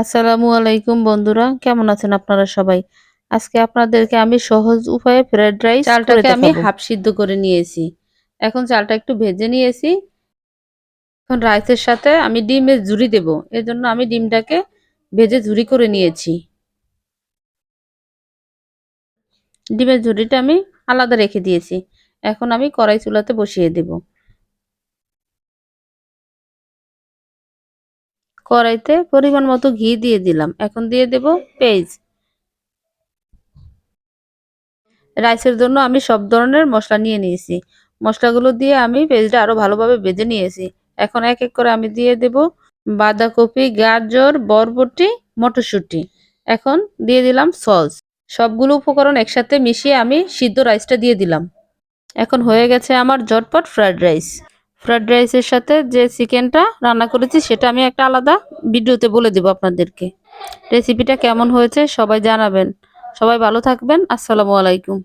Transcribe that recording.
আসসালামু আলাইকুম বন্ধুরা কেমন আছেন আপনারা সবাই? আজকে আপনাদেরকে আমি সহজ উপায়ে ফ্রাইড রাইস চালটাকে আমি হাফ সিদ্ধ করে নিয়েছি। এখন চালটা একটু ভেজে নিয়েছি। এখন রাইসের সাথে আমি ডিমের ঝুরি দেব। এর জন্য আমি ডিমটাকে ভেজে ঝুরি করে নিয়েছি। ডিমের ঝুরিটা আমি আলাদা রেখে দিয়েছি। এখন আমি কড়াই চুলাতে বসিয়ে দেব। কড়াইতে পরিমাণ মতো ঘি দিয়ে দিলাম। এখন দিয়ে দেব পেঁয়াজ। রাইসের জন্য আমি সব ধরনের মশলা নিয়ে নিয়েছি। মশলাগুলো দিয়ে আমি পেঁয়াজটা আরও ভালোভাবে ভেজে নিয়েছি। এখন এক এক করে আমি দিয়ে দেব বাঁধাকপি, গাজর, বরবটি, মটরশুঁটি। এখন দিয়ে দিলাম সস। সবগুলো উপকরণ একসাথে মিশিয়ে আমি সিদ্ধ রাইসটা দিয়ে দিলাম। এখন হয়ে গেছে আমার ঝটপট ফ্রায়েড রাইস। ফ্রাইড রাইসের সাথে যে চিকেনটা রান্না করেছি, সেটা আমি একটা আলাদা ভিডিওতে বলে দেবো আপনাদেরকে। রেসিপিটা কেমন হয়েছে সবাই জানাবেন। সবাই ভালো থাকবেন। আসসালামু আলাইকুম।